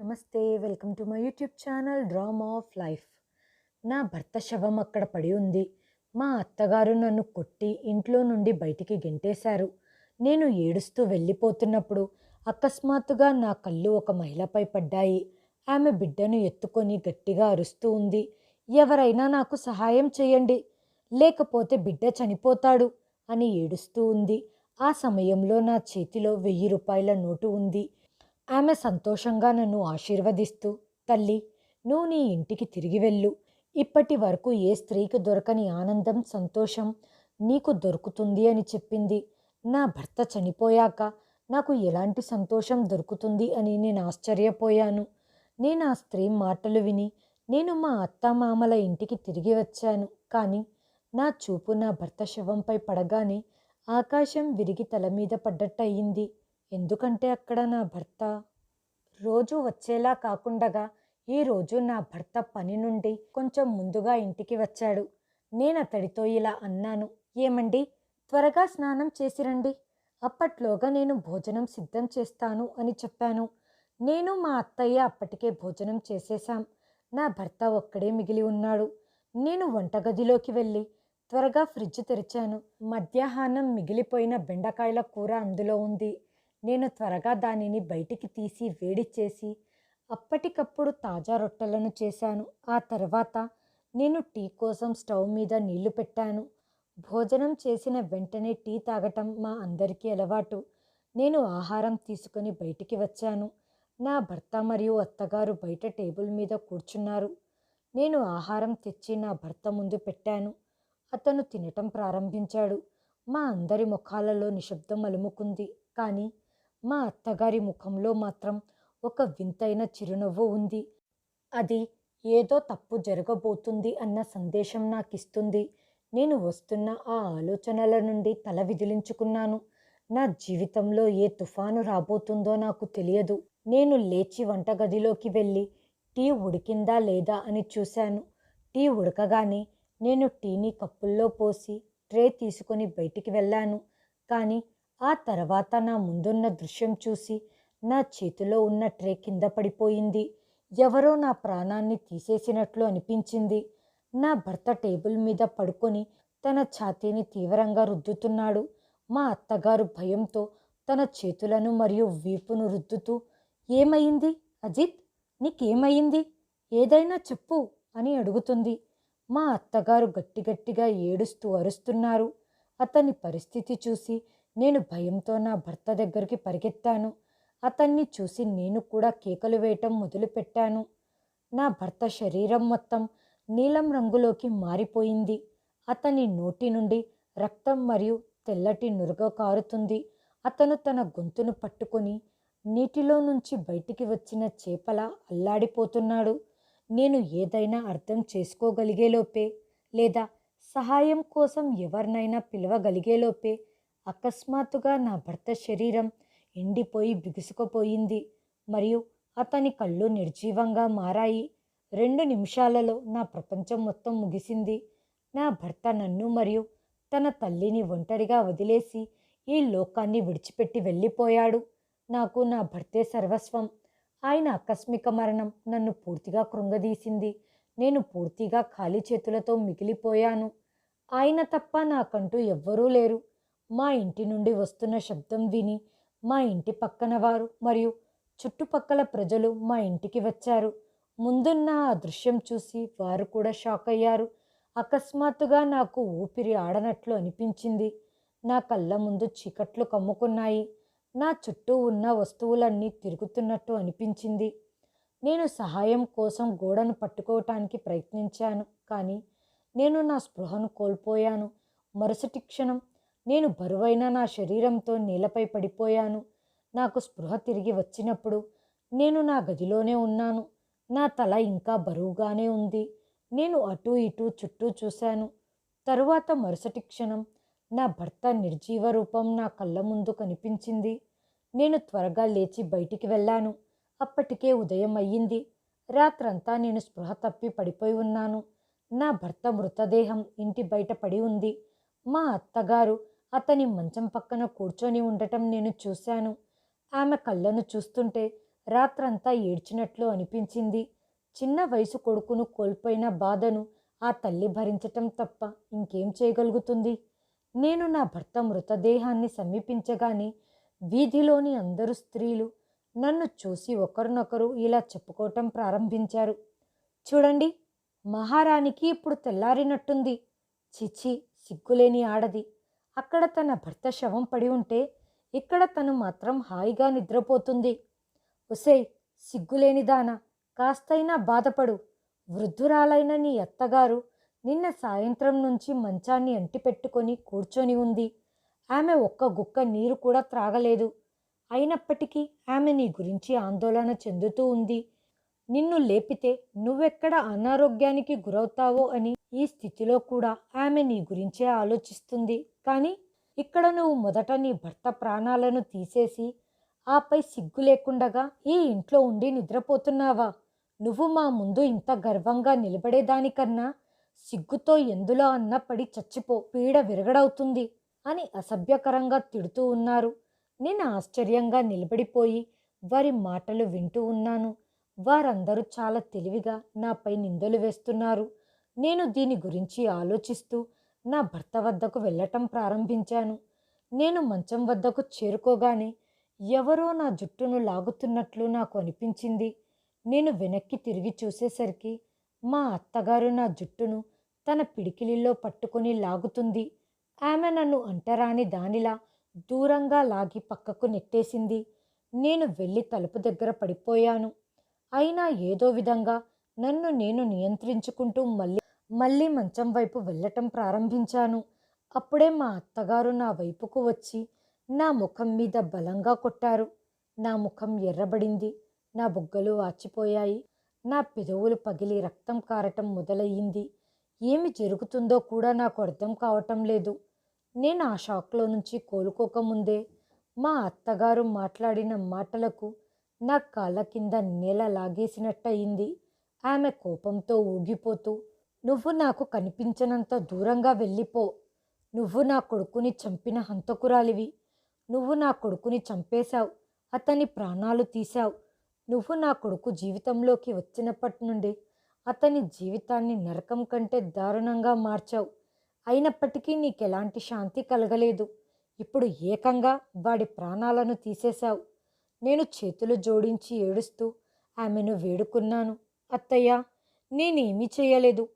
నమస్తే welcome to my YouTube channel drama of life. నా భర్త శవం అక్కడ పడి ఉంది. మా అత్తగారు నన్ను కొట్టి ఇంట్లో నుండి బయటికి గెంటేశారు. నేను ఏడుస్తూ వెళ్ళిపోతున్నప్పుడు అకస్మాత్తుగా నా కళ్ళు ఒక మహిళపై పడ్డాయి. ఆమె బిడ్డను ఎత్తుకొని గట్టిగా అరుస్తూ ఉంది. ఎవరైనా నాకు సహాయం చేయండి. లేకపోతే బిడ్డ చనిపోతాడు అని ఏడుస్తూ ఉంది. ఆ సమయంలో నా చేతిలో వెయ్యి రూపాయల నోటు ఉంది. ఆమె సంతోషంగా నన్ను ఆశీర్వదిస్తూ తల్లి నువ్వు నీ ఇంటికి తిరిగి వెళ్ళు. ఇప్పటి వరకు ఏ స్త్రీకి దొరకని ఆనందం సంతోషం నీకు దొరుకుతుంది అని చెప్పింది. నా భర్త చనిపోయాక నాకు ఎలాంటి సంతోషం దొరుకుతుంది అని నేను ఆశ్చర్యపోయాను. నేను ఆ స్త్రీ మాటలు విని నేను మా అత్తమామల ఇంటికి తిరిగి వచ్చాను. కానీ నా చూపు నా భర్త శవంపై పడగానే ఆకాశం విరిగి తల మీద పడ్డట్టు ఎందుకంటే అక్కడ నా భర్త రోజు వచ్చేలా కాకుండగా ఈరోజు నా భర్త పని నుండి కొంచెం ముందుగా ఇంటికి వచ్చాడు. నేను అతడితో ఇలా అన్నాను. ఏమండి? త్వరగా స్నానం చేసిరండి అప్పట్లోగా నేను భోజనం సిద్ధం చేస్తాను అని చెప్పాను. నేను మా అత్తయ్య అప్పటికే భోజనం చేసేశాం. నా భర్త ఒక్కడే మిగిలి ఉన్నాడు. నేను వంటగదిలోకి వెళ్ళి త్వరగా ఫ్రిడ్జ్ తెరిచాను. మధ్యాహ్నం మిగిలిపోయిన బెండకాయల కూర అందులో ఉంది. నేను త్వరగా దానిని బయటికి తీసి వేడి చేసి అప్పటికప్పుడు తాజా రొట్టెలను చేశాను. ఆ తర్వాత నేను టీ కోసం స్టవ్ మీద నీళ్ళు పెట్టాను. భోజనం చేసిన వెంటనే టీ తాగటం మా అందరికీ అలవాటు. నేను ఆహారం తీసుకొని బయటికి వచ్చాను. నా భర్త మరియు అత్తగారు బయట టేబుల్ మీద కూర్చున్నారు. నేను ఆహారం తెచ్చి నా భర్త ముందు పెట్టాను. అతను తినటం ప్రారంభించాడు. మా అందరి ముఖాలలో నిశ్శబ్దం అలుముకుంది. కానీ మా అత్తగారి ముఖంలో మాత్రం ఒక వింతైన చిరునవ్వు ఉంది. అది ఏదో తప్పు జరగబోతుంది అన్న సందేశం నాకు ఇస్తుంది నేను వస్తున్న ఆ ఆలోచనల నుండి తల విదిలించుకున్నాను. నా జీవితంలో ఏ తుఫాను రాబోతుందో నాకు తెలియదు. నేను లేచి వంటగదిలోకి వెళ్ళి టీ ఉడికిందా లేదా అని చూశాను. టీ ఉడకగానే నేను టీని కప్పుల్లో పోసి ట్రే తీసుకొని బయటికి వెళ్ళాను. కానీ ఆ తర్వాత నా ముందున్న దృశ్యం చూసి నా చేతిలో ఉన్న ట్రే కింద పడిపోయింది. ఎవరో నా ప్రాణాన్ని తీసేసినట్లు అనిపించింది. నా భర్త టేబుల్ మీద పడుకొని తన ఛాతీని తీవ్రంగా రుద్దుతున్నాడు. మా అత్తగారు భయంతో తన చేతులను మరియు వీపును రుద్దుతూ ఏమైంది అజిత్? నీకేమైంది? ఏదైనా చెప్పు అని అడుగుతుంది. మా అత్తగారు గట్టి గట్టిగా ఏడుస్తూ అరుస్తున్నారు. అతని పరిస్థితి చూసి నేను భయంతో నా భర్త దగ్గరికి పరిగెత్తాను. అతన్ని చూసి నేను కూడా కేకలు వేయటం మొదలుపెట్టాను. నా భర్త శరీరం మొత్తం నీలం రంగులోకి మారిపోయింది. అతని నోటి నుండి రక్తం మరియు తెల్లటి నురగ కారుతుంది. అతను తన గొంతును పట్టుకొని నీటిలో నుంచి బయటికి వచ్చిన చేపలా అల్లాడిపోతున్నాడు. నేను ఏదైనా అర్థం చేసుకోగలిగేలోపే లేదా సహాయం కోసం ఎవరినైనా పిలవగలిగేలోపే అకస్మాత్తుగా నా భర్త శరీరం ఎండిపోయి బిగుసుకుపోయింది. మరియు అతని కళ్ళు నిర్జీవంగా మారాయి. రెండు నిమిషాలలో నా ప్రపంచం మొత్తం ముగిసింది. నా భర్త నన్ను మరియు తన తల్లిని ఒంటరిగా వదిలేసి ఈ లోకాన్ని విడిచిపెట్టి వెళ్ళిపోయాడు. నాకు నా భర్తే సర్వస్వం. ఆయన ఆకస్మిక మరణం నన్ను పూర్తిగా కృంగదీసింది. నేను పూర్తిగా ఖాళీ చేతులతో మిగిలిపోయాను. ఆయన తప్ప నాకంటూ ఎవ్వరూ లేరు. మా ఇంటి నుండి వస్తున్న శబ్దం విని మా ఇంటి పక్కన వారు మరియు చుట్టుపక్కల ప్రజలు మా ఇంటికి వచ్చారు. ముందున్న ఆ దృశ్యం చూసి వారు కూడా షాక్ అయ్యారు. అకస్మాత్తుగా నాకు ఊపిరి ఆడనట్లు అనిపించింది. నా కళ్ళ ముందు చీకట్లు కమ్ముకున్నాయి. నా చుట్టూ ఉన్న వస్తువులన్నీ తిరుగుతున్నట్టు అనిపించింది. నేను సహాయం కోసం గోడను పట్టుకోవటానికి ప్రయత్నించాను కానీ నేను నా స్పృహను కోల్పోయాను. మరుసటి క్షణం నేను బరువైన నా శరీరంతో నేలపై పడిపోయాను. నాకు స్పృహ తిరిగి వచ్చినప్పుడు నేను నా గదిలోనే ఉన్నాను. నా తల ఇంకా బరువుగానే ఉంది. నేను అటు ఇటు చుట్టూ చూశాను. తరువాత మరుసటి క్షణం నా భర్త నిర్జీవ రూపం నా కళ్ళ ముందు కనిపించింది. నేను త్వరగా లేచి బయటికి వెళ్ళాను. అప్పటికే ఉదయం అయ్యింది. రాత్రంతా నేను స్పృహ తప్పి పడిపోయి ఉన్నాను. నా భర్త మృతదేహం ఇంటి బయట పడి ఉంది. మా అత్తగారు అతని మంచం పక్కన కూర్చొని ఉండటం నేను చూశాను. ఆమె కళ్ళను చూస్తుంటే రాత్రంతా ఏడ్చినట్లు అనిపించింది. చిన్న వయసు కొడుకును కోల్పోయిన బాధను ఆ తల్లి భరించటం తప్ప ఇంకేం చేయగలుగుతుంది? నేను నా భర్త మృతదేహాన్ని సమీపించగానే వీధిలోని అందరు స్త్రీలు నన్ను చూసి ఒకరినొకరు ఇలా చెప్పుకోవటం ప్రారంభించారు. చూడండి మహారాణికి ఇప్పుడు తెల్లారినట్టుంది. చిచి సిగ్గులేని ఆడది. అక్కడ తన భర్త శవం పడి ఉంటే ఇక్కడ తను మాత్రం హాయిగా నిద్రపోతుంది. ఒసేయ్ సిగ్గులేనిదానా కాస్తైనా బాధపడు. వృద్ధురాలైన నీ అత్తగారు నిన్న సాయంత్రం నుంచి మంచాన్ని అంటిపెట్టుకొని కూర్చొని ఉంది. ఆమె ఒక్క గుక్క నీరు కూడా త్రాగలేదు. అయినప్పటికీ ఆమె నీ గురించి ఆందోళన చెందుతూ ఉంది. నిన్ను లేపితే నువ్వెక్కడ అనారోగ్యానికి గురవుతావో అని ఈ స్థితిలో కూడా ఆమె నీ గురించే ఆలోచిస్తుంది. కానీ ఇక్కడ నువ్వు మొదట నీ భర్త ప్రాణాలను తీసేసి ఆపై సిగ్గు లేకుండగా ఈ ఇంట్లో ఉండి నిద్రపోతున్నావా? నువ్వు మా ముందు ఇంత గర్వంగా నిలబడేదానికన్నా సిగ్గుతో ఎందులో అన్న పడి చచ్చిపో పీడ విరగడవుతుంది అని అసభ్యకరంగా తిడుతూ ఉన్నారు. నేను ఆశ్చర్యంగా నిలబడిపోయి వారి మాటలు వింటూ ఉన్నాను. వారందరూ చాలా తెలివిగా నాపై నిందలు వేస్తున్నారు. నేను దీని గురించి ఆలోచిస్తూ నా భర్త వద్దకు వెళ్ళటం ప్రారంభించాను. నేను మంచం వద్దకు చేరుకోగానే ఎవరో నా జుట్టును లాగుతున్నట్లు నాకు అనిపించింది. నేను వెనక్కి తిరిగి చూసేసరికి మా అత్తగారు నా జుట్టును తన పిడికిలిలో పట్టుకొని లాగుతుంది. ఆమె నన్ను అంటరాని దానిలా దూరంగా లాగి పక్కకు నెట్టేసింది. నేను వెళ్ళి తలుపు దగ్గర పడిపోయాను. అయినా ఏదో విధంగా నన్ను నేను నియంత్రించుకుంటూ మళ్ళీ మళ్ళీ మంచం వైపు వెళ్ళటం ప్రారంభించాను. అప్పుడే మా అత్తగారు నా వైపుకు వచ్చి నా ముఖం మీద బలంగా కొట్టారు. నా ముఖం ఎర్రబడింది. నా బుగ్గలు వాచిపోయాయి నా పెదవులు పగిలి రక్తం కారటం మొదలయ్యింది. ఏమి జరుగుతుందో కూడా నాకు అర్థం కావటం లేదు. నేను ఆ షాక్లో నుంచి కోలుకోకముందే మా అత్తగారు మాట్లాడిన మాటలకు నా కాళ్ళ కింద నేల లాగేసినట్టయింది. ఆమె కోపంతో ఊగిపోతూ నువ్వు నాకు కనిపించనంత దూరంగా వెళ్ళిపో. నువ్వు నా కొడుకుని చంపిన హంతకురాలివి. నువ్వు నా కొడుకుని చంపేశావు. అతని ప్రాణాలు తీశావు. నువ్వు నా కొడుకు జీవితంలోకి వచ్చినప్పటి నుండి అతని జీవితాన్ని నరకం కంటే దారుణంగా మార్చావు. అయినప్పటికీ నీకెలాంటి శాంతి కలగలేదు. ఇప్పుడు ఏకంగా వాడి ప్రాణాలను తీసేశావు. నేను చేతులు జోడించి ఏడుస్తూ ఆమెను వేడుకున్నాను. అత్తయ్య నేనేమీ చేయలేదు.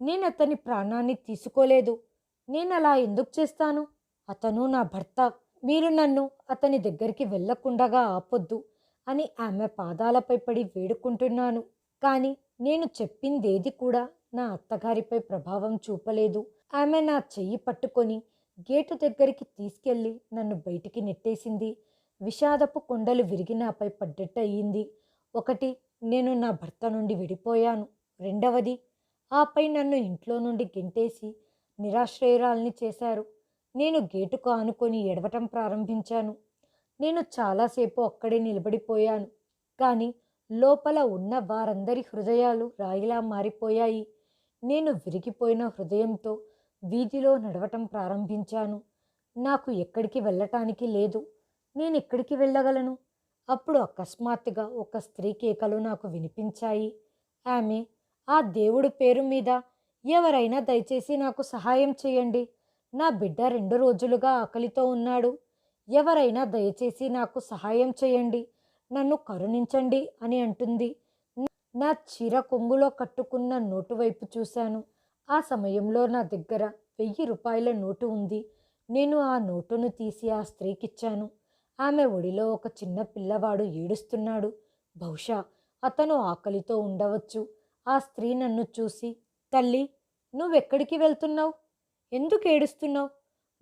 నేను అతని ప్రాణాన్ని తీసుకోలేదు. నేను అలా ఎందుకు చేస్తాను? అతను నా భర్త. మీరు నన్ను అతని దగ్గరికి వెళ్ళకుండగా ఆపొద్దు అని ఆమె పాదాలపై పడి వేడుకుంటున్నాను. కానీ నేను చెప్పిందేది కూడా నా అత్తగారిపై ప్రభావం చూపలేదు. ఆమె నా చెయ్యి పట్టుకొని గేటు దగ్గరికి తీసుకెళ్ళి నన్ను బయటికి నెట్టేసింది. విషాదపు కొండలు విరిగి నాపై పడ్డట్టు అయ్యింది ఒకటి నేను నా భర్త నుండి విడిపోయాను. రెండవది ఆపై నన్ను ఇంట్లో నుండి గెంటేసి నిరాశ్రయురాల్ని చేశారు. నేను గేటుకు ఆనుకొని ఎడవటం ప్రారంభించాను. నేను చాలాసేపు అక్కడే నిలబడిపోయాను. కానీ లోపల ఉన్న వారందరి హృదయాలు రాయిలా మారిపోయాయి. నేను విరిగిపోయిన హృదయంతో వీధిలో నడవటం ప్రారంభించాను. నాకు ఎక్కడికి వెళ్ళటానికి లేదు. నేను ఎక్కడికి వెళ్ళగలను? అప్పుడు అకస్మాత్తుగా ఒక స్త్రీ కేకలు నాకు వినిపించాయి. ఆమె ఆ దేవుడి పేరు మీద ఎవరైనా దయచేసి నాకు సహాయం చేయండి. నా బిడ్డ రెండు రోజులుగా ఆకలితో ఉన్నాడు. ఎవరైనా దయచేసి నాకు సహాయం చేయండి. నన్ను కరుణించండి అని అంటుంది. నా చీర కొంగులో కట్టుకున్న నోటు వైపు చూశాను. ఆ సమయంలో నా దగ్గర వెయ్యి రూపాయల నోటు ఉంది. నేను ఆ నోటును తీసి ఆ స్త్రీకిచ్చాను. ఆమె ఒడిలో ఒక చిన్న పిల్లవాడు ఏడుస్తున్నాడు. బహుశా అతను ఆకలితో ఉండవచ్చు. ఆ స్త్రీ నన్ను చూసి తల్లి నువ్వెక్కడికి వెళ్తున్నావు? ఎందుకు ఏడుస్తున్నావు?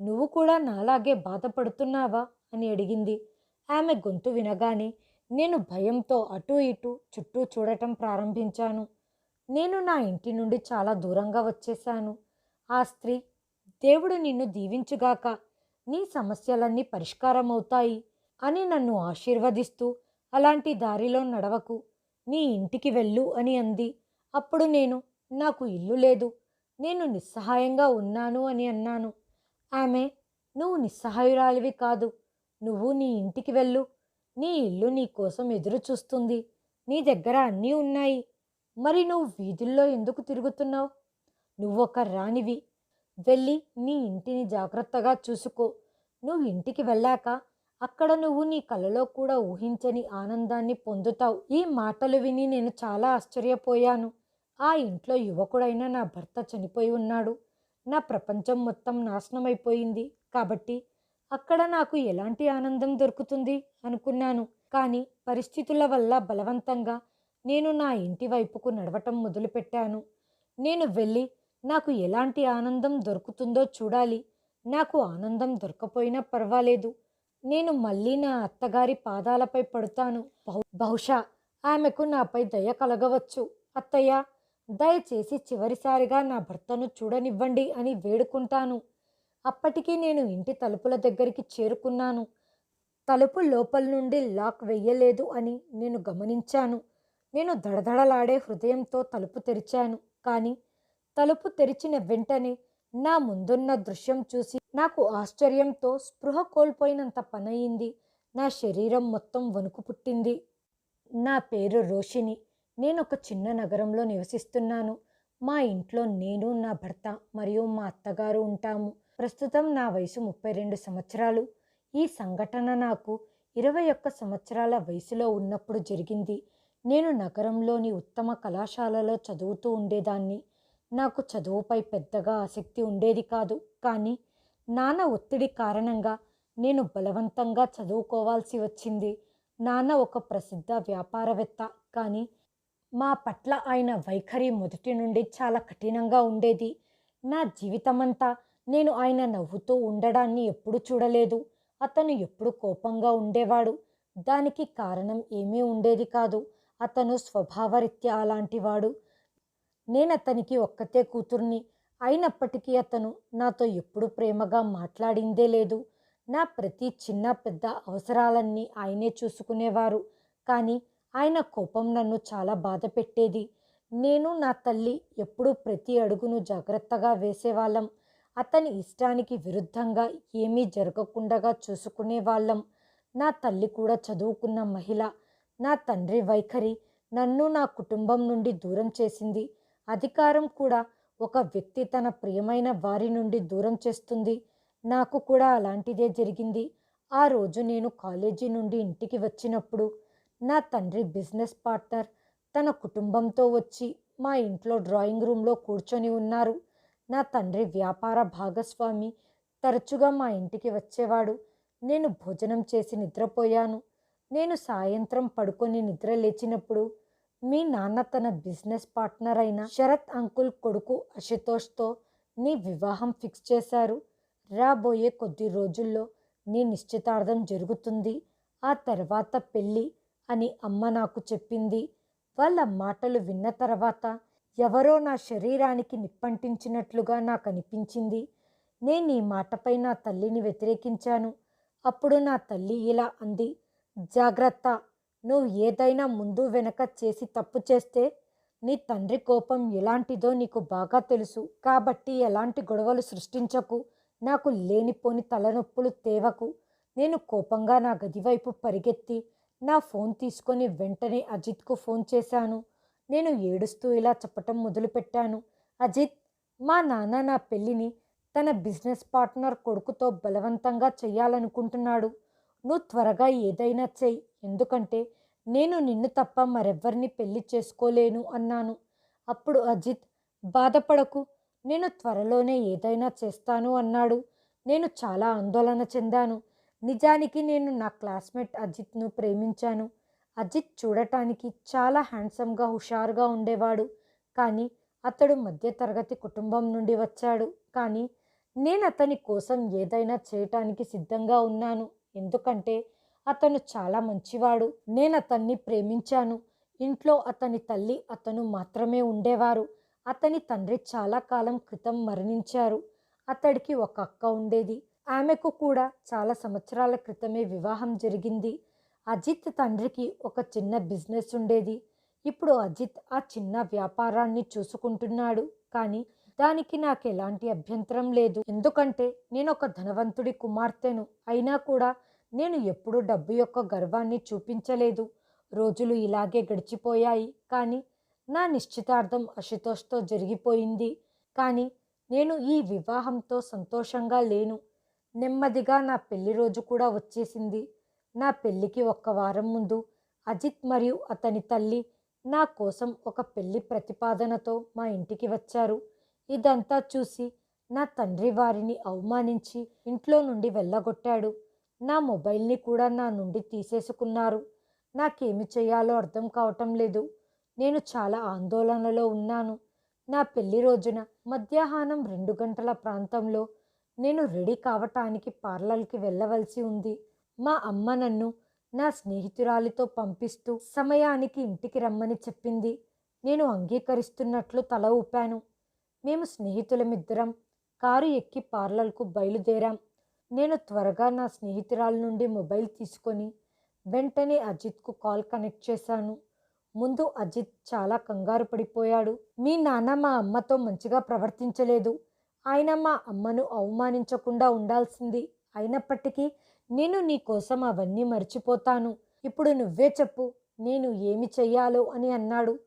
నువ్వు కూడా నాలాగే బాధపడుతున్నావా? అని అడిగింది. ఆమె గొంతు వినగానే నేను భయంతో అటూ ఇటూ చుట్టూ చూడటం ప్రారంభించాను. నేను నా ఇంటి నుండి చాలా దూరంగా వచ్చేశాను. ఆ స్త్రీ దేవుడు నిన్ను దీవించుగాక నీ సమస్యలన్నీ పరిష్కారం అవుతాయి అని నన్ను ఆశీర్వదిస్తూ అలాంటి దారిలో నడవకు నీ ఇంటికి వెళ్ళు అని అంది. అప్పుడు నేను నాకు ఇల్లు లేదు నేను నిస్సహాయంగా ఉన్నాను అని అన్నాను. ఆమె నువ్వు నిస్సహాయురాలివి కాదు నువ్వు నీ ఇంటికి వెళ్ళు నీ ఇల్లు నీ కోసం ఎదురు చూస్తుంది నీ దగ్గర అన్నీ ఉన్నాయి మరి నువ్వు వీధుల్లో ఎందుకు తిరుగుతున్నావు? నువ్వొక రాణివి వెళ్ళి నీ ఇంటిని జాగ్రత్తగా చూసుకో. నువ్వు ఇంటికి వెళ్ళాక అక్కడ నువ్వు నీ కలలో కూడా ఊహించని ఆనందాన్ని పొందుతావు. ఈ మాటలు విని నేను చాలా ఆశ్చర్యపోయాను. ఆ ఇంట్లో యువకుడైన నా భర్త చనిపోయి ఉన్నాడు. నా ప్రపంచం మొత్తం నాశనమైపోయింది. కాబట్టి అక్కడ నాకు ఎలాంటి ఆనందం దొరుకుతుంది అనుకున్నాను. కానీ పరిస్థితుల వల్ల బలవంతంగా నేను నా ఇంటి వైపుకు నడవటం మొదలుపెట్టాను. నేను వెళ్ళి నాకు ఎలాంటి ఆనందం దొరుకుతుందో చూడాలి. నాకు ఆనందం దొరకపోయినా పర్వాలేదు. నేను మళ్ళీ నా అత్తగారి పాదాలపై పడుతాను. బహు బహుశా ఆమెకు నాపై దయ కలగవచ్చు. అత్తయ్య దయచేసి చివరిసారిగా నా భర్తను చూడనివ్వండి అని వేడుకుంటాను. అప్పటికి నేను ఇంటి తలుపుల దగ్గరికి చేరుకున్నాను. తలుపు లోపల నుండి లాక్ వెయ్యలేదు అని నేను గమనించాను. నేను దడదడలాడే హృదయంతో తలుపు తెరిచాను. కానీ తలుపు తెరిచిన వెంటనే నా ముందున్న దృశ్యం చూసి నాకు ఆశ్చర్యంతో స్పృహ కోల్పోయినంత పనయింది. నా శరీరం మొత్తం వణుకు పుట్టింది. నా పేరు రోషిని నేను ఒక చిన్న నగరంలో నివసిస్తున్నాను. మా ఇంట్లో నేను నా భర్త మరియు మా అత్తగారు ఉంటాము. ప్రస్తుతం నా వయసు ముప్పై రెండు సంవత్సరాలు. ఈ సంఘటన నాకు ఇరవై ఒక్క సంవత్సరాల వయసులో ఉన్నప్పుడు జరిగింది. నేను నగరంలోని ఉత్తమ కళాశాలలో చదువుతూ ఉండేదాన్ని. నాకు చదువుపై పెద్దగా ఆసక్తి ఉండేది కాదు. కానీ నాన్న ఒత్తిడి కారణంగా నేను బలవంతంగా చదువుకోవాల్సి వచ్చింది. నాన్న ఒక ప్రసిద్ధ వ్యాపారవేత్త. కానీ మా పట్ల ఆయన వైఖరి మొదటి నుండి చాలా కఠినంగా ఉండేది. నా జీవితమంతా నేను ఆయన నవ్వుతూ ఉండడాన్ని ఎప్పుడు చూడలేదు. అతను ఎప్పుడు కోపంగా ఉండేవాడు. దానికి కారణం ఏమీ ఉండేది కాదు. అతను స్వభావరీత్యా అలాంటివాడు. నేను అతనికి ఒక్కతే కూతుర్ని. అయినప్పటికీ అతను నాతో ఎప్పుడు ప్రేమగా మాట్లాడిందే లేదు. నా ప్రతి చిన్న పెద్ద అవసరాలన్నీ ఆయనే చూసుకునేవారు. కానీ ఆయన కోపం నన్ను చాలా బాధ పెట్టేది. నేను నా తల్లి ఎప్పుడూ ప్రతి అడుగును జాగ్రత్తగా వేసేవాళ్ళం. అతని ఇష్టానికి విరుద్ధంగా ఏమీ జరగకుండా చూసుకునేవాళ్ళం. నా తల్లి కూడా చదువుకున్న మహిళ. నా తండ్రి వైఖరి నన్ను నా కుటుంబం నుండి దూరం చేసింది. అధికారం కూడా ఒక వ్యక్తి తన ప్రియమైన వారి నుండి దూరం చేస్తుంది. నాకు కూడా అలాంటిదే జరిగింది. ఆ రోజు నేను కాలేజీ నుండి ఇంటికి వచ్చినప్పుడు నా తండ్రి బిజినెస్ పార్ట్నర్ తన కుటుంబంతో వచ్చి మా ఇంట్లో డ్రాయింగ్ రూమ్లో కూర్చొని ఉన్నారు. నా తండ్రి వ్యాపార భాగస్వామి. తరచుగా మా ఇంటికి వచ్చేవాడు. నేను భోజనం చేసి నిద్రపోయాను. నేను సాయంత్రం పడుకొని నిద్ర లేచినప్పుడు మీ నాన్న తన బిజినెస్ పార్ట్నర్ అయిన శరత్ అంకుల్ కొడుకు అశుతోష్తో నీ వివాహం ఫిక్స్ చేశారు. రాబోయే కొద్ది రోజుల్లో నీ నిశ్చితార్థం జరుగుతుంది. ఆ తర్వాత పెళ్ళి అని అమ్మ నాకు చెప్పింది. వాళ్ళ మాటలు విన్న తర్వాత ఎవరో నా శరీరానికి నిప్పంటించినట్లుగా నాకు అనిపించింది నేను ఈ మాటపై నా తల్లిని వ్యతిరేకించాను. అప్పుడు నా తల్లి ఇలా అంది జాగ్రత్త నువ్వు ఏదైనా ముందు వెనక చేసి తప్పు చేస్తే నీ తండ్రి కోపం ఎలాంటిదో నీకు బాగా తెలుసు. కాబట్టి ఎలాంటి గొడవలు సృష్టించకు. నాకు లేనిపోని తలనొప్పులు తేవకు. నేను కోపంగా నా గది వైపు పరిగెత్తి నా ఫోన్ తీసుకొని వెంటనే అజిత్కు ఫోన్ చేశాను. నేను ఏడుస్తూ ఇలా చెప్పటం మొదలుపెట్టాను. అజిత్ మా నాన్న నా పెళ్ళిని తన బిజినెస్ పార్ట్నర్ కొడుకుతో బలవంతంగా చేయాలనుకుంటున్నాడు నువ్వు త్వరగా ఏదైనా చెయ్యి. ఎందుకంటే నేను నిన్ను తప్ప మరెవ్వరిని పెళ్ళి చేసుకోలేను అన్నాను. అప్పుడు అజిత్ బాధపడకు నేను త్వరలోనే ఏదైనా చేస్తాను అన్నాడు. నేను చాలా ఆందోళన చెందాను. నిజానికి నేను నా క్లాస్మేట్ అజిత్ను ప్రేమించాను. అజిత్ చూడటానికి చాలా హ్యాండ్సమ్గా హుషారుగా ఉండేవాడు. కానీ అతడు మధ్యతరగతి కుటుంబం నుండి వచ్చాడు. కానీ నేను అతని కోసం ఏదైనా చేయటానికి సిద్ధంగా ఉన్నాను. ఎందుకంటే అతను చాలా మంచివాడు. నేను అతన్ని ప్రేమించాను. ఇంట్లో అతని తల్లి అతను మాత్రమే ఉండేవారు. అతని తండ్రి చాలా కాలం క్రితం మరణించారు. అతడికి ఒక అక్క ఉండేది. ఆమెకు కూడా చాలా సంవత్సరాల క్రితమే వివాహం జరిగింది. అజిత్ తండ్రికి ఒక చిన్న బిజినెస్ ఉండేది. ఇప్పుడు అజిత్ ఆ చిన్న వ్యాపారాన్ని చూసుకుంటున్నాడు. కానీ దానికి నాకు ఎలాంటి అభ్యంతరం లేదు. ఎందుకంటే నేను ఒక ధనవంతుడి కుమార్తెను. అయినా కూడా నేను ఎప్పుడూ డబ్బు యొక్క గర్వాన్ని చూపించలేదు. రోజులు ఇలాగే గడిచిపోయాయి. కానీ నా నిశ్చితార్థం అశుతోష్తో జరిగిపోయింది. కానీ నేను ఈ వివాహంతో సంతోషంగా లేను. నెమ్మదిగా నా పెళ్ళి రోజు కూడా వచ్చేసింది. నా పెళ్ళికి ఒక్క వారం ముందు అజిత్ మరియు అతని తల్లి నా కోసం ఒక పెళ్ళి ప్రతిపాదనతో మా ఇంటికి వచ్చారు. ఇదంతా చూసి నా తండ్రి వారిని అవమానించి ఇంట్లో నుండి వెళ్ళగొట్టాడు. నా మొబైల్ని కూడా నా నుండి తీసేసుకున్నారు. నాకేమి చేయాలో అర్థం కావటం లేదు. నేను చాలా ఆందోళనలో ఉన్నాను. నా పెళ్ళి రోజున మధ్యాహ్నం రెండు గంటల ప్రాంతంలో నేను రెడీ కావటానికి పార్లర్కి వెళ్ళవలసి ఉంది. మా అమ్మ నన్ను నా స్నేహితురాలితో పంపిస్తూ సమయానికి ఇంటికి రమ్మని చెప్పింది. నేను అంగీకరిస్తున్నట్లు తల ఊపాను. మేము స్నేహితులమిద్దరం కారు ఎక్కి పార్లర్కు బయలుదేరాం. నేను త్వరగా నా స్నేహితురాల నుండి మొబైల్ తీసుకొని వెంటనే అజిత్కు కాల్ కనెక్ట్ చేశాను. ముందు అజిత్ చాలా కంగారు పడిపోయాడు. మీ నాన్న మా అమ్మతో మంచిగా ప్రవర్తించలేదు. ఆయన మా అమ్మను అవమానించకుండా ఉండాల్సింది. అయినప్పటికీ నేను నీ కోసం అవన్నీ మర్చిపోతాను. ఇప్పుడు నువ్వే చెప్పు నేను ఏమి చెయ్యాలో అని అన్నాడు.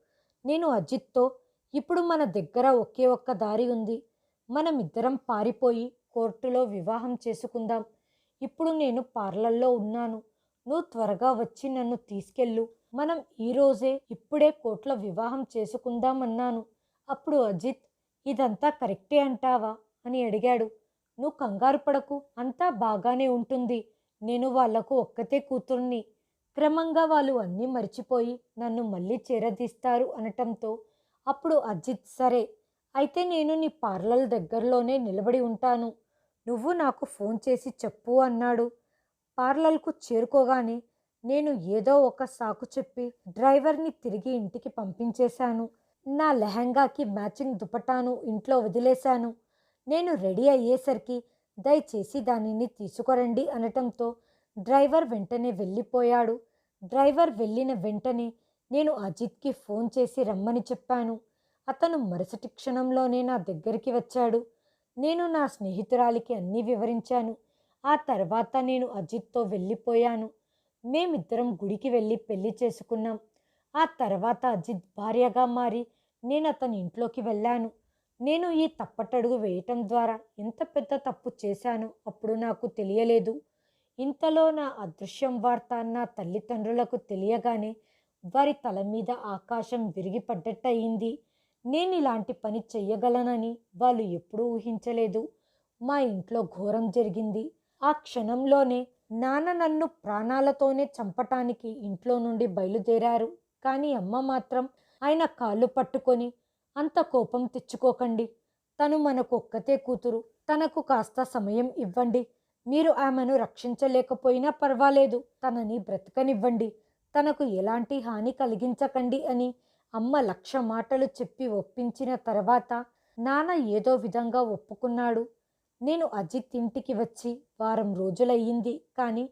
నేను అజిత్తో ఇప్పుడు మన దగ్గర ఒకే ఒక్క దారి ఉంది. మనమిద్దరం పారిపోయి కోర్టులో వివాహం చేసుకుందాం. ఇప్పుడు నేను పార్లర్లో ఉన్నాను. నువ్వు త్వరగా వచ్చి నన్ను తీసుకెళ్ళు. మనం ఈరోజే ఇప్పుడే కోర్టులో వివాహం చేసుకుందామన్నాను. అప్పుడు అజిత్ ఇదంతా కరెక్టే అంటావా? అని అడిగాడు. నువ్వు కంగారు పడకు. అంతా బాగానే ఉంటుంది. నేను వాళ్ళకు ఒక్కతే కూతుర్ని. క్రమంగా వాళ్ళు అన్నీ మర్చిపోయి నన్ను మళ్ళీ చేరదీస్తారు అనటంతో అప్పుడు అజిత్ సరే అయితే నేను నీ పార్లర్ దగ్గరలోనే నిలబడి ఉంటాను. నువ్వు నాకు ఫోన్ చేసి చెప్పు అన్నాడు. పార్లర్కు చేరుకోగానే నేను ఏదో ఒక సాకు చెప్పి డ్రైవర్ని తిరిగి ఇంటికి పంపించేశాను. నా లెహంగాకి మ్యాచింగ్ దుపటాను ఇంట్లో వదిలేశాను. నేను రెడీ అయ్యేసరికి దయచేసి దానిని తీసుకురండి అనటంతో డ్రైవర్ వెంటనే వెళ్ళిపోయాడు. డ్రైవర్ వెళ్ళిన వెంటనే నేను అజిత్కి ఫోన్ చేసి రమ్మని చెప్పాను. అతను మరుసటి క్షణంలోనే నా దగ్గరికి వచ్చాడు. నేను నా స్నేహితురాలికి అన్నీ వివరించాను. ఆ తర్వాత నేను అజిత్తో వెళ్ళిపోయాను. మేమిద్దరం గుడికి వెళ్ళి పెళ్ళి చేసుకున్నాం. ఆ తర్వాత అజిత్ భార్యగా మారి నేను అతని ఇంట్లోకి వెళ్ళాను. నేను ఈ తప్పటడుగు వేయటం ద్వారా ఎంత పెద్ద తప్పు చేశానో అప్పుడు నాకు తెలియలేదు. ఇంతలో నా అదృశ్యం వార్త నా తల్లిదండ్రులకు తెలియగానే వారి తల మీద ఆకాశం విరిగిపడ్డట్టయింది. నేను ఇలాంటి పని చెయ్యగలనని వాళ్ళు ఎప్పుడూ ఊహించలేదు. మా ఇంట్లో ఘోరం జరిగింది. ఆ క్షణంలోనే నాన్న నన్ను ప్రాణాలతోనే చంపటానికి ఇంట్లో నుండి బయలుదేరారు. కానీ అమ్మ మాత్రం ఆయన కాళ్ళు పట్టుకొని అంత కోపం తెచ్చుకోకండి. తను మనకు ఒక్కతే కూతురు. తనకు కాస్త సమయం ఇవ్వండి. మీరు ఆమెను రక్షించలేకపోయినా పర్వాలేదు. తనని బ్రతకనివ్వండి. తనకు ఎలాంటి హాని కలిగించకండి అని అమ్మ లక్ష మాటలు చెప్పి ఒప్పించిన తర్వాత నాన్న ఏదో విధంగా ఒప్పుకున్నాడు. నేను అజిత్ ఇంటికి వచ్చి వారం రోజులయ్యింది కానీ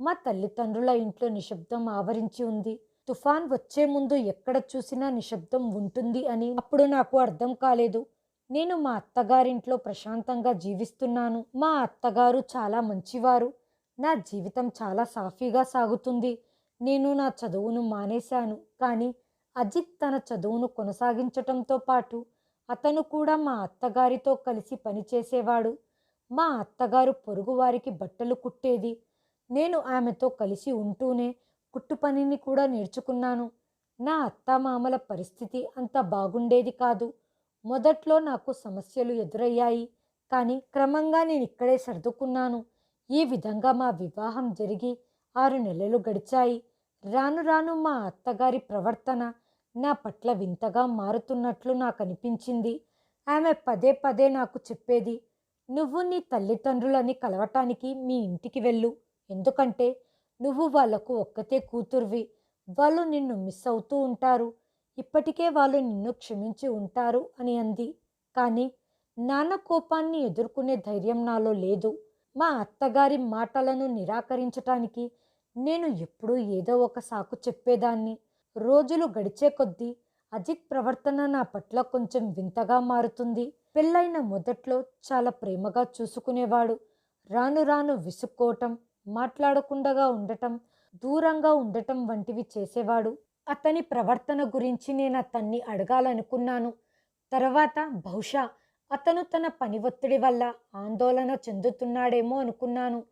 మా తల్లిదండ్రుల ఇంట్లో నిశ్శబ్దం ఆవరించి ఉంది. తుఫాన్ వచ్చే ముందు ఎక్కడ చూసినా నిశ్శబ్దం ఉంటుంది అని అప్పుడు నాకు అర్థం కాలేదు. నేను మా అత్తగారింట్లో ప్రశాంతంగా జీవిస్తున్నాను. మా అత్తగారు చాలా మంచివారు. నా జీవితం చాలా సాఫీగా సాగుతుంది. నేను నా చదువును మానేశాను కానీ అజిత్ తన చదువును కొనసాగించటంతో పాటు అతను కూడా మా అత్తగారితో కలిసి పనిచేసేవాడు మా అత్తగారు పొరుగువారికి బట్టలు కుట్టేది. నేను ఆమెతో కలిసి ఉంటూనే కుట్టు పనిని కూడా నేర్చుకున్నాను. నా అత్తమామల పరిస్థితి అంత బాగుండేది కాదు. మొదట్లో నాకు సమస్యలు ఎదురయ్యాయి. కానీ క్రమంగా నేను ఇక్కడే సర్దుకున్నాను. ఈ విధంగా మా వివాహం జరిగి ఆరు నెలలు గడిచాయి. రాను రాను మా అత్తగారి ప్రవర్తన నా పట్ల వింతగా మారుతున్నట్లు నాకు అనిపించింది ఆమె పదే పదే నాకు చెప్పేది నువ్వు నీ తల్లిదండ్రులని కలవటానికి మీ ఇంటికి వెళ్ళు. ఎందుకంటే నువ్వు వాళ్ళకు ఒక్కతే కూతుర్వి. వాళ్ళు నిన్ను మిస్ అవుతూ ఉంటారు. ఇప్పటికే వాళ్ళు నిన్ను క్షమించి ఉంటారు అని అంది. కానీ నాన్న కోపాన్ని ఎదుర్కొనే ధైర్యం నాలో లేదు. మా అత్తగారి మాటలను నిరాకరించటానికి నేను ఎప్పుడూ ఏదో ఒక సాకు చెప్పేదాన్ని. రోజులు గడిచే కొద్దీ అజిత్ ప్రవర్తన నా పట్ల కొంచెం వింతగా మారుతుంది. పెళ్ళైన మొదట్లో చాలా ప్రేమగా చూసుకునేవాడు. రాను రాను విసుక్కోవటం మాట్లాడకుండా ఉండటం దూరంగా ఉండటం వంటివి చేసేవాడు. అతని ప్రవర్తన గురించి నేను అతన్ని అడగాలనుకున్నాను. తర్వాత బహుశా అతను తన పని ఒత్తిడి వల్ల ఆందోళన చెందుతున్నాడేమో అనుకున్నాను.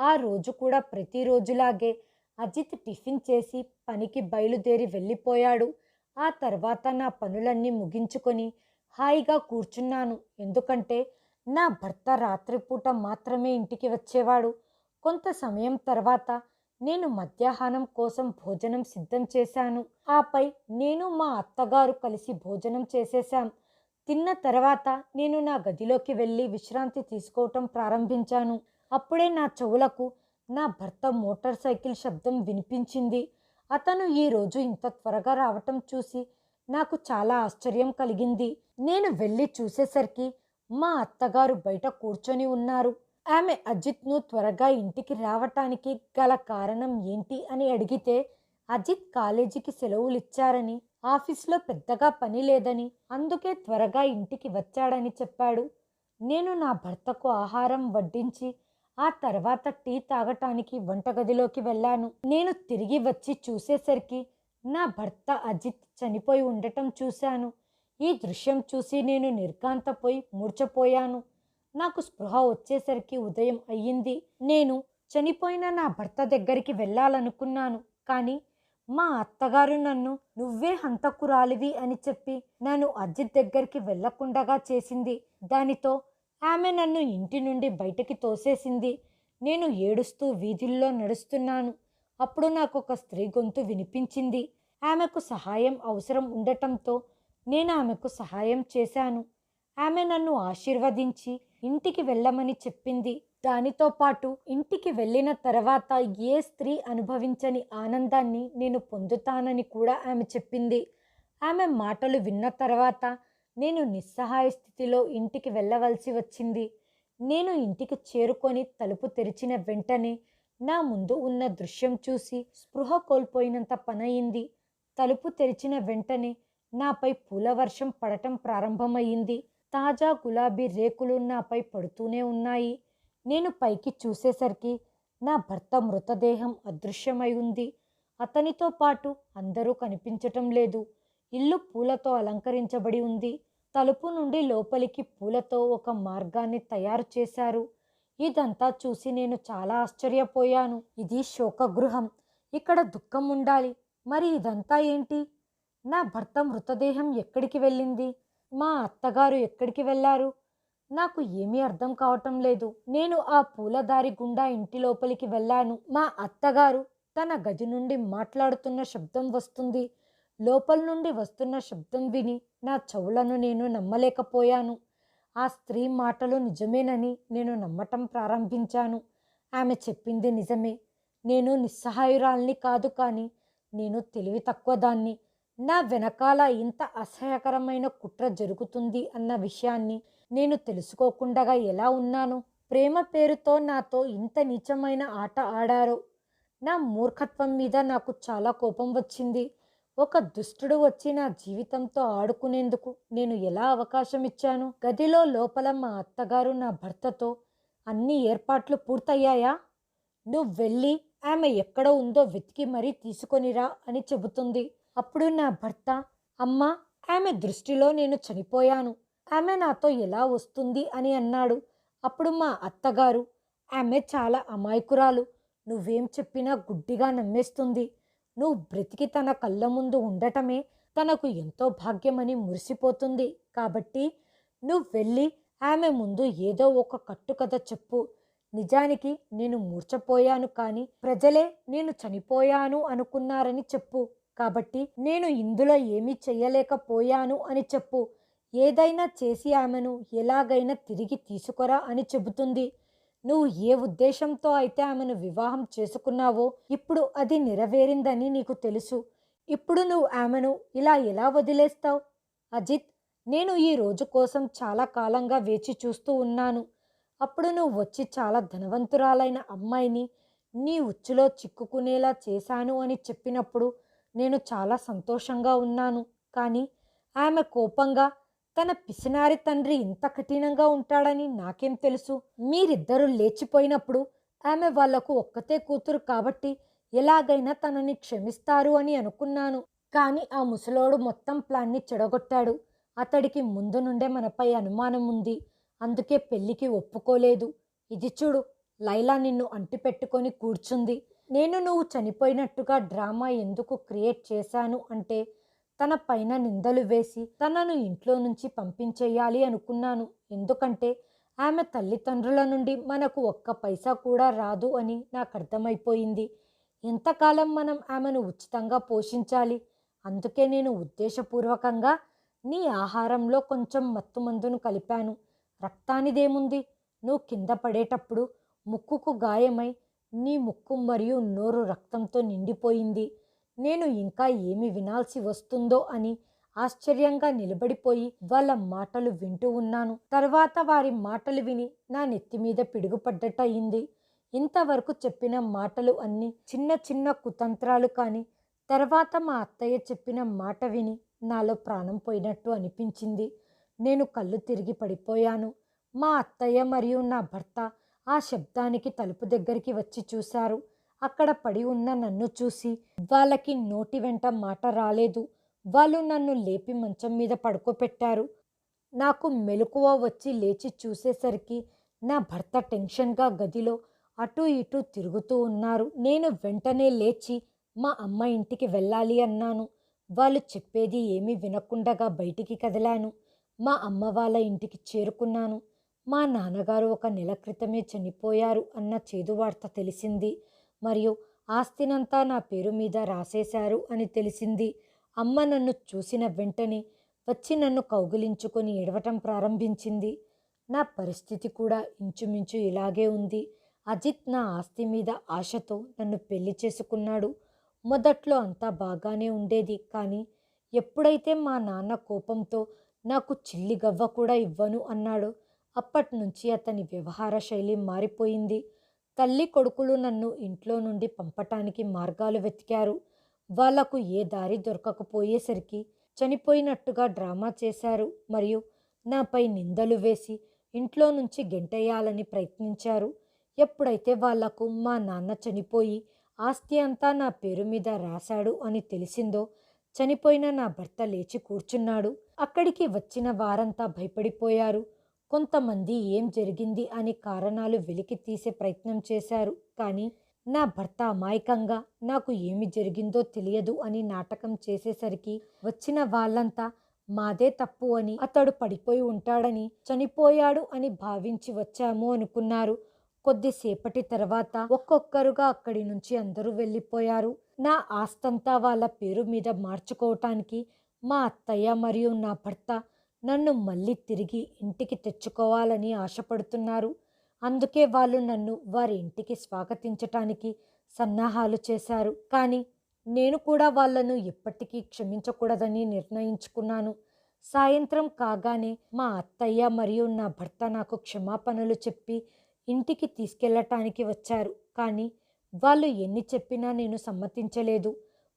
ఆ రోజు కూడా ప్రతిరోజులాగే అజిత్ టిఫిన్ చేసి పనికి బయలుదేరి వెళ్ళిపోయాడు. ఆ తర్వాత నా పనులన్నీ ముగించుకొని హాయిగా కూర్చున్నాను. ఎందుకంటే నా భర్త రాత్రిపూట మాత్రమే ఇంటికి వచ్చేవాడు. కొంత సమయం తర్వాత నేను మధ్యాహ్నం కోసం భోజనం సిద్ధం చేశాను. ఆపై నేను మా అత్తగారు కలిసి భోజనం చేసేశాం. తిన్న తర్వాత నేను నా గదిలోకి వెళ్ళి విశ్రాంతి తీసుకోవటం ప్రారంభించాను. అప్పుడే నా చెవులకు నా భర్త మోటార్ సైకిల్ శబ్దం వినిపించింది. అతను ఈ రోజు ఇంత త్వరగా రావటం చూసి నాకు చాలా ఆశ్చర్యం కలిగింది. నేను వెళ్ళి చూసేసరికి మా అత్తగారు బయట కూర్చొని ఉన్నారు. ఆమె అజిత్ను త్వరగా ఇంటికి రావటానికి గల కారణం ఏంటి అని అడిగితే అజిత్ కాలేజీకి సెలవులు ఇచ్చారని ఆఫీస్లో పెద్దగా పని లేదని అందుకే త్వరగా ఇంటికి వచ్చాడని చెప్పాడు. నేను నా భర్తకు ఆహారం వడ్డించి ఆ తర్వాత టీ తాగటానికి వంటగదిలోకి వెళ్ళాను. నేను తిరిగి వచ్చి చూసేసరికి నా భర్త అజిత్ చనిపోయి ఉండటం చూశాను. ఈ దృశ్యం చూసి నేను నిర్కాంతపోయి మూర్చపోయాను నాకు స్పృహ వచ్చేసరికి ఉదయం అయ్యింది. నేను చనిపోయిన నా భర్త దగ్గరికి వెళ్ళాలనుకున్నాను. కానీ మా అత్తగారు నన్ను నువ్వే హంతకురాలివి అని చెప్పి నన్ను అజిత్ దగ్గరికి వెళ్ళకుండగా చేసింది. దానితో ఆమె నన్ను ఇంటి నుండి బయటకి తోసేసింది. నేను ఏడుస్తూ వీధుల్లో నడుస్తున్నాను. అప్పుడు నాకు ఒక స్త్రీ గొంతు వినిపించింది. ఆమెకు సహాయం అవసరం ఉండటంతో నేను ఆమెకు సహాయం చేశాను. ఆమె నన్ను ఆశీర్వదించి ఇంటికి వెళ్ళమని చెప్పింది. దానితో పాటు ఇంటికి వెళ్ళిన తర్వాత ఏ స్త్రీ అనుభవించని ఆనందాన్ని నేను పొందుతానని కూడా ఆమె చెప్పింది. ఆమె మాటలు విన్న తర్వాత నేను నిస్సహాయ స్థితిలో ఇంటికి వెళ్ళవలసి వచ్చింది. నేను ఇంటికి చేరుకొని తలుపు తెరిచిన వెంటనే నా ముందు ఉన్న దృశ్యం చూసి స్పృహ కోల్పోయినంత పనయింది. తలుపు తెరిచిన వెంటనే నాపై పూల వర్షం పడటం ప్రారంభమయ్యింది. తాజా గులాబీ రేకులు నాపై పడుతూనే ఉన్నాయి. నేను పైకి చూసేసరికి నా భర్త మృతదేహం అదృశ్యమై ఉంది. అతనితో పాటు అందరూ కనిపించటం లేదు. ఇల్లు పూలతో అలంకరించబడి ఉంది. తలుపు నుండి లోపలికి పూలతో ఒక మార్గాన్ని తయారు చేశారు. ఇదంతా చూసి నేను చాలా ఆశ్చర్యపోయాను. ఇది శోకగృహం. ఇక్కడ దుఃఖం ఉండాలి. మరి ఇదంతా ఏంటి? నా భర్త మృతదేహం ఎక్కడికి వెళ్ళింది? మా అత్తగారు ఎక్కడికి వెళ్ళారు? నాకు ఏమీ అర్థం కావటం లేదు. నేను ఆ పూలదారి గుండా ఇంటి లోపలికి వెళ్ళాను. మా అత్తగారు తన గది నుండి మాట్లాడుతున్న శబ్దం వస్తుంది. లోపల నుండి వస్తున్న శబ్దం విని నా చెవులను నేను నమ్మలేకపోయాను. ఆ స్త్రీ మాటలు నిజమేనని నేను నమ్మటం ప్రారంభించాను. ఆమె చెప్పింది నిజమే. నేను నిస్సహాయురాల్ని కాదు కానీ నేను తెలివి తక్కువ దాన్ని నా వెనకాల ఇంత అసహ్యకరమైన కుట్ర జరుగుతుంది అన్న విషయాన్ని నేను తెలుసుకోకుండా ఎలా ఉన్నాను? ప్రేమ పేరుతో నాతో ఇంత నీచమైన ఆట ఆడారో. నా మూర్ఖత్వం మీద నాకు చాలా కోపం వచ్చింది. ఒక దుష్టుడు వచ్చి నా జీవితంతో ఆడుకునేందుకు నేను ఎలా అవకాశం ఇచ్చాను? గదిలో లోపల మా అత్తగారు నా భర్తతో అన్ని ఏర్పాట్లు పూర్తయ్యాయా? నువ్వు వెళ్ళి ఆమె ఎక్కడ ఉందో వెతికి మరీ తీసుకొనిరా అని చెబుతుంది. అప్పుడు నా భర్త అమ్మ ఆమె దృష్టిలో నేను చనిపోయాను. ఆమె నాతో ఎలా వస్తుంది? అని అన్నాడు. అప్పుడు మా అత్తగారు ఆమె చాలా అమాయకురాలు. నువ్వేం చెప్పినా గుడ్డిగా నమ్మేస్తుంది. నువ్వు బ్రతికి తన కళ్ళ ముందు ఉండటమే తనకు ఎంతో భాగ్యమని మురిసిపోతుంది. కాబట్టి నువ్వు వెళ్ళి ఆమె ముందు ఏదో ఒక కట్టుకథ చెప్పు. నిజానికి నేను మూర్చపోయాను కానీ ప్రజలే నేను చనిపోయాను అనుకున్నారని చెప్పు. కాబట్టి నేను ఇందులో ఏమీ చెయ్యలేకపోయాను అని చెప్పు. ఏదైనా చేసి ఆమెను ఎలాగైనా తిరిగి తీసుకురా అని చెబుతుంది. నువ్వు ఏ ఉద్దేశంతో అయితే ఆమెను వివాహం చేసుకున్నావో ఇప్పుడు అది నెరవేరిందని నీకు తెలుసు. ఇప్పుడు నువ్వు ఆమెను ఇలా ఎలా వదిలేస్తావు? అజిత్ నేను ఈ రోజు కోసం చాలా కాలంగా వేచి చూస్తూ ఉన్నాను. అప్పుడు నువ్వు వచ్చి చాలా ధనవంతురాలైన అమ్మాయిని నీ ఉచ్చులో చిక్కుకునేలా చేశాను అని చెప్పినప్పుడు నేను చాలా సంతోషంగా ఉన్నాను. కానీ ఆమె కోపంగా తన పిసినారి తండ్రి ఇంత కఠినంగా ఉంటాడని నాకేం తెలుసు. మీరిద్దరూ లేచిపోయినప్పుడు ఆమె వాళ్ళకు ఒక్కతే కూతురు కాబట్టి ఎలాగైనా తనని క్షమిస్తారు అని అనుకున్నాను. కానీ ఆ ముసలోడు మొత్తం ప్లాన్ని చెడగొట్టాడు. అతడికి ముందు నుండే మనపై అనుమానం ఉంది. అందుకే పెళ్ళికి ఒప్పుకోలేదు. ఇది చూడు లైలా నిన్ను అంటిపెట్టుకొని కూర్చుంది. నేను నువ్వు చనిపోయినట్టుగా డ్రామా ఎందుకు క్రియేట్ చేశాను అంటే తన పైన నిందలు వేసి తనను ఇంట్లో నుంచి పంపించేయాలి అనుకున్నాను. ఎందుకంటే ఆమె తల్లిదండ్రుల నుండి మనకు ఒక్క పైసా కూడా రాదు అని నాకు అర్థమైపోయింది. ఎంతకాలం మనం ఆమెను ఉచితంగా పోషించాలి. అందుకే నేను ఉద్దేశపూర్వకంగా నీ ఆహారంలో కొంచెం మత్తుమందును కలిపాను. రక్తానిదేముంది? నువ్వు కింద పడేటప్పుడు ముక్కుకు గాయమై నీ ముక్కు మరియు నోరు రక్తంతో నిండిపోయింది. నేను ఇంకా ఏమి వినాల్సి వస్తుందో అని ఆశ్చర్యంగా నిలబడిపోయి వాళ్ళ మాటలు వింటూ ఉన్నాను. తర్వాత వారి మాటలు విని నా నెత్తి మీద పిడుగుపడ్డట్టు అయింది ఇంతవరకు చెప్పిన మాటలు అన్నీ చిన్న చిన్న కుతంత్రాలు కానీ తర్వాత మా అత్తయ్య చెప్పిన మాట విని నాలో ప్రాణం పోయినట్టు అనిపించింది. నేను కళ్ళు తిరిగి పడిపోయాను. మా అత్తయ్య మరియు నా భర్త ఆ శబ్దానికి తలుపు దగ్గరికి వచ్చి చూశారు. అక్కడ పడి ఉన్న నన్ను చూసి వాళ్ళకి నోటి వెంట మాట రాలేదు. వాళ్ళు నన్ను లేపి మంచం మీద పడుకోపెట్టారు. నాకు మెలకువ వచ్చి లేచి చూసేసరికి నా భర్త టెన్షన్గా గదిలో అటు ఇటు తిరుగుతూ ఉన్నారు. నేను వెంటనే లేచి మా అమ్మ ఇంటికి వెళ్ళాలి అన్నాను. వాళ్ళు చెప్పేది ఏమీ వినకుండగా బయటికి కదిలాను. మా అమ్మ వాళ్ళ ఇంటికి చేరుకున్నాను. మా నాన్నగారు ఒక నెల క్రితమే చనిపోయారు అన్న చేదు వార్త తెలిసింది. మరియు ఆస్తినంతా నా పేరు మీద రాసేశారు అని తెలిసింది. అమ్మ నన్ను చూసిన వెంటనే వచ్చి నన్ను కౌగిలించుకొని ఎడవటం ప్రారంభించింది. నా పరిస్థితి కూడా ఇంచుమించు ఇలాగే ఉంది. అజిత్ నా ఆస్తి మీద ఆశతో నన్ను పెళ్ళి చేసుకున్నాడు. మొదట్లో అంతా బాగానే ఉండేది కానీ ఎప్పుడైతే మా నాన్న కోపంతో నాకు చిల్లి గవ్వ కూడా ఇవ్వను అన్నాడు అప్పటి నుంచి అతని వ్యవహార శైలి మారిపోయింది. తల్లి కొడుకులు నన్ను ఇంట్లో నుండి పంపటానికి మార్గాలు వెతికారు. వాళ్ళకు ఏ దారి దొరకకపోయేసరికి చనిపోయినట్టుగా డ్రామా చేశారు మరియు నాపై నిందలు వేసి ఇంట్లో నుంచి గెంటేయాలని ప్రయత్నించారు. ఎప్పుడైతే వాళ్ళకు మా నాన్న చనిపోయి ఆస్తి అంతా నా పేరు మీద రాశాడు అని తెలిసిందో చనిపోయిన నా భర్త లేచి కూర్చున్నాడు. అక్కడికి వచ్చిన వారంతా భయపడిపోయారు. కొంతమంది ఏం జరిగింది అని కారణాలు వెలికి తీసే ప్రయత్నం చేశారు. కానీ నా భర్త అమాయకంగా నాకు ఏమి జరిగిందో తెలియదు అని నాటకం చేసేసరికి వచ్చిన వాళ్ళంతా మాదే తప్పు అని అతడు పడిపోయి ఉంటాడని చనిపోయాడు అని భావించి వచ్చాము అనుకున్నారు. కొద్దిసేపటి తర్వాత ఒక్కొక్కరుగా అక్కడి నుంచి అందరూ వెళ్ళిపోయారు. నా ఆస్తంతా వాళ్ళ పేరు మీద మార్చుకోవటానికి మా అత్తయ్య మరియు నా భర్త నన్ను మళ్ళీ తిరిగి ఇంటికి తెచ్చుకోవాలని ఆశపడుతున్నారు. అందుకే వాళ్ళు నన్ను వారి ఇంటికి స్వాగతించటానికి సన్నాహాలు చేశారు. కానీ నేను కూడా వాళ్ళను ఎప్పటికీ క్షమించకూడదని నిర్ణయించుకున్నాను. సాయంత్రం కాగానే మా అత్తయ్య మరియు నా భర్త నాకు క్షమాపణలు చెప్పి ఇంటికి తీసుకెళ్ళటానికి వచ్చారు. కానీ వాళ్ళు ఎన్ని చెప్పినా నేను సమ్మతించలేదు.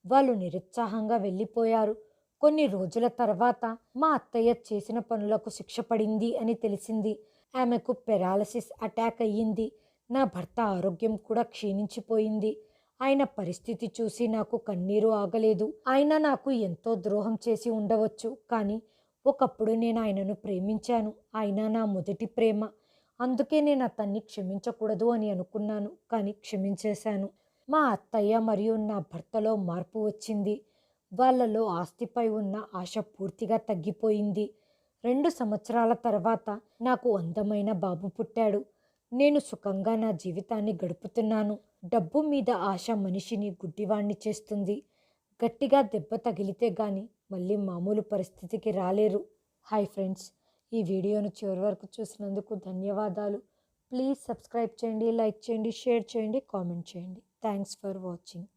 వాళ్ళు నిరుత్సాహంగా వెళ్ళిపోయారు. కొన్ని రోజుల తర్వాత మా అత్తయ్య చేసిన పనులకు శిక్ష పడింది అని తెలిసింది. ఆమెకు పెరాలసిస్ అటాక్ అయ్యింది. నా భర్త ఆరోగ్యం కూడా క్షీణించిపోయింది. ఆయన పరిస్థితి చూసి నాకు కన్నీరు ఆగలేదు. ఆయన నాకు ఎంతో ద్రోహం చేసి ఉండవచ్చు. కానీ ఒకప్పుడు నేను ఆయనను ప్రేమించాను. ఆయన నా మొదటి ప్రేమ. అందుకే నేను అతన్ని క్షమించకూడదు అని అనుకున్నాను. కానీ క్షమించేశాను. మా అత్తయ్య మరియు నా భర్తలో మార్పు వచ్చింది. వాళ్ళలో ఆస్తిపై ఉన్న ఆశ పూర్తిగా తగ్గిపోయింది. రెండు సంవత్సరాల తర్వాత నాకు అందమైన బాబు పుట్టాడు. నేను సుఖంగా నా జీవితాన్ని గడుపుతున్నాను. డబ్బు మీద ఆశ మనిషిని గుడ్డివాణ్ణి చేస్తుంది. గట్టిగా దెబ్బ తగిలితే గాని మళ్ళీ మామూలు పరిస్థితికి రాలేరు. హాయ్ ఫ్రెండ్స్ ఈ వీడియోను చివరి వరకు చూసినందుకు ధన్యవాదాలు. ప్లీజ్ సబ్స్క్రైబ్ చేయండి లైక్ చేయండి షేర్ చేయండి కామెంట్ చేయండి. Thanks for watching.